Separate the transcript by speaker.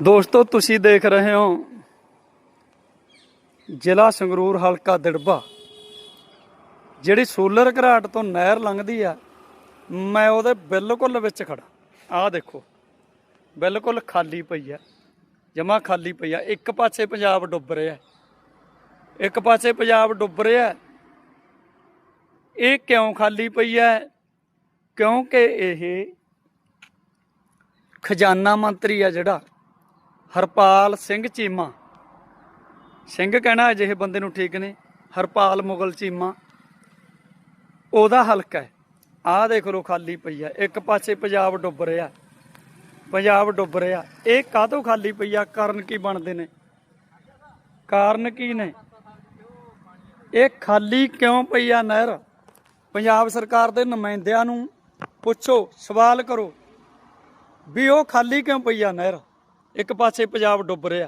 Speaker 1: ਦੋਸਤੋ, ਤੁਸੀਂ ਦੇਖ ਰਹੇ ਹੋ ਜ਼ਿਲ੍ਹਾ ਸੰਗਰੂਰ ਹਲਕਾ ਦਿੜਬਾ, ਜਿਹੜੀ ਸੋਲਰ ਘਰਾਟ ਤੋਂ ਨਹਿਰ ਲੰਘਦੀ ਆ, ਮੈਂ ਉਹਦੇ ਬਿਲਕੁਲ ਵਿੱਚ ਖੜਾ ਆਹ ਦੇਖੋ, ਬਿਲਕੁਲ ਖਾਲੀ ਪਈ ਆ ਜਮਾ ਖਾਲੀ ਪਈ ਆ। ਇੱਕ ਪਾਸੇ ਪੰਜਾਬ ਡੁੱਬ ਰਿਹਾ, ਇੱਕ ਪਾਸੇ ਪੰਜਾਬ ਡੁੱਬ ਰਿਹਾ। ਇਹ ਕਿਉਂ ਖਾਲੀ ਪਈ ਹੈ ਕਿਉਂਕਿ ਇਹ ਖਜ਼ਾਨਾ ਮੰਤਰੀ ਆ ਜਿਹੜਾ ਹਰਪਾਲ ਸਿੰਘ ਚੀਮਾ। ਸਿੰਘ ਕਹਿਣਾ ਅਜਿਹੇ ਬੰਦੇ ਨੂੰ ਠੀਕ ਨੇ ਹਰਪਾਲ ਮੁਗਲ ਚੀਮਾ। ਉਹਦਾ ਹਲਕਾ ਹੈ। ਆਹ ਦੇਖ ਲਓ, ਖਾਲੀ ਪਈ ਆ। ਇੱਕ ਪਾਸੇ ਪੰਜਾਬ ਡੁੱਬ ਰਿਹਾ। ਪੰਜਾਬ ਡੁੱਬ ਰਿਹਾ। ਇਹ ਕਾਹਤੋਂ ਖਾਲੀ ਪਈ ਆ? ਕਾਰਨ ਕੀ ਬਣਦੇ ਨੇ? ਕਾਰਨ ਕੀ ਨੇ? ਇਹ ਖਾਲੀ ਕਿਉਂ ਪਈ ਆ ਨਹਿਰ? ਪੰਜਾਬ ਸਰਕਾਰ ਦੇ ਨੁਮਾਇੰਦਿਆਂ ਨੂੰ ਪੁੱਛੋ, ਸਵਾਲ ਕਰੋ ਵੀ ਉਹ ਖਾਲੀ ਕਿਉਂ ਪਈ ਆ ਨਹਿਰ? ਇੱਕ ਪਾਸੇ ਪੰਜਾਬ ਡੁੱਬ ਰਿਹਾ।